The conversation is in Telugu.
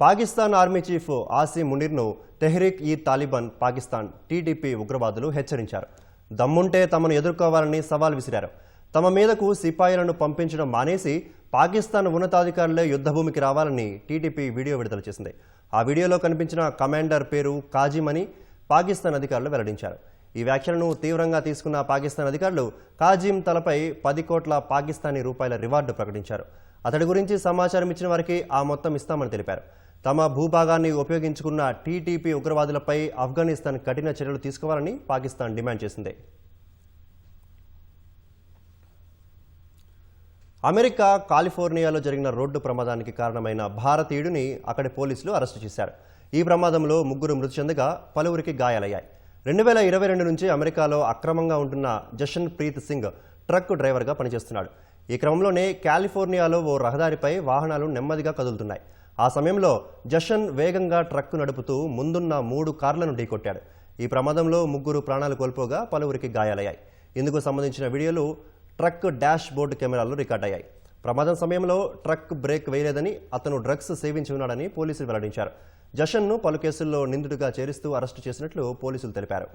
పాకిస్తాన్ ఆర్మీ చీఫ్ ఆసిమ్ మునీర్ను తెహ్రీక్ ఈ తాలిబాన్ పాకిస్తాన్ టీడీపీ ఉగ్రవాదులు హెచ్చరించారు. దమ్ముంటే తమను ఎదుర్కోవాలని సవాల్ విసిరారు. తమ మీదకు సిపాయిలను పంపించడం మానేసి పాకిస్తాన్ ఉన్నతాధికారులే యుద్ధభూమికి రావాలని టీడీపీ వీడియో విడుదల చేసింది. ఆ వీడియోలో కనిపించిన కమాండర్ పేరు కాజిమ్ అని పాకిస్తాన్ అధికారులు వెల్లడించారు. ఈ వ్యాఖ్యలను తీవ్రంగా తీసుకున్న పాకిస్తాన్ అధికారులు కాజిం తలపై పది కోట్ల పాకిస్తానీ రూపాయల రివార్డు ప్రకటించారు. అతడి గురించి సమాచారం ఇచ్చిన వారికి ఆ మొత్తం ఇస్తామని తెలిపారు. తమ భూభాగాన్ని ఉపయోగించుకున్న టీటీపీ ఉగ్రవాదులపై ఆఫ్ఘనిస్తాన్ కఠిన చర్యలు తీసుకోవాలని పాకిస్తాన్ డిమాండ్ చేసింది. అమెరికా కాలిఫోర్నియాలో జరిగిన రోడ్డు ప్రమాదానికి కారణమైన భారతీయుడిని అక్కడి పోలీసులు అరెస్టు చేశారు. ఈ ప్రమాదంలో ముగ్గురు మృతి చెందగా పలువురికి గాయాలయ్యాయి. రెండు వేల ఇరవై రెండు నుంచి అమెరికాలో అక్రమంగా ఉంటున్న జషన్ ప్రీత్ సింగ్ ట్రక్ డ్రైవర్గా పనిచేస్తున్నాడు. ఈ క్రమంలోనే కాలిఫోర్నియాలో ఓ రహదారిపై వాహనాలు నెమ్మదిగా కదులుతున్నాయి. ఆ సమయంలో జషన్ వేగంగా ట్రక్కు నడుపుతూ ముందున్న మూడు కార్లను ఢీకొట్టాడు. ఈ ప్రమాదంలో ముగ్గురు ప్రాణాలు కోల్పోగా పలువురికి గాయాలయ్యాయి. ఇందుకు సంబంధించిన వీడియోలు ట్రక్ డాష్ బోర్డు కెమెరాల్లో రికార్డయ్యాయి ప్రమాదం సమయంలో ట్రక్ బ్రేక్ వేయలేదని అతను డ్రగ్స్ సేవించి ఉన్నాడని పోలీసులు వెల్లడించారు. జషన్ను పలు కేసుల్లో నిందితుడిగా చేరిస్తూ అరెస్టు చేసినట్లు పోలీసులు తెలిపారు.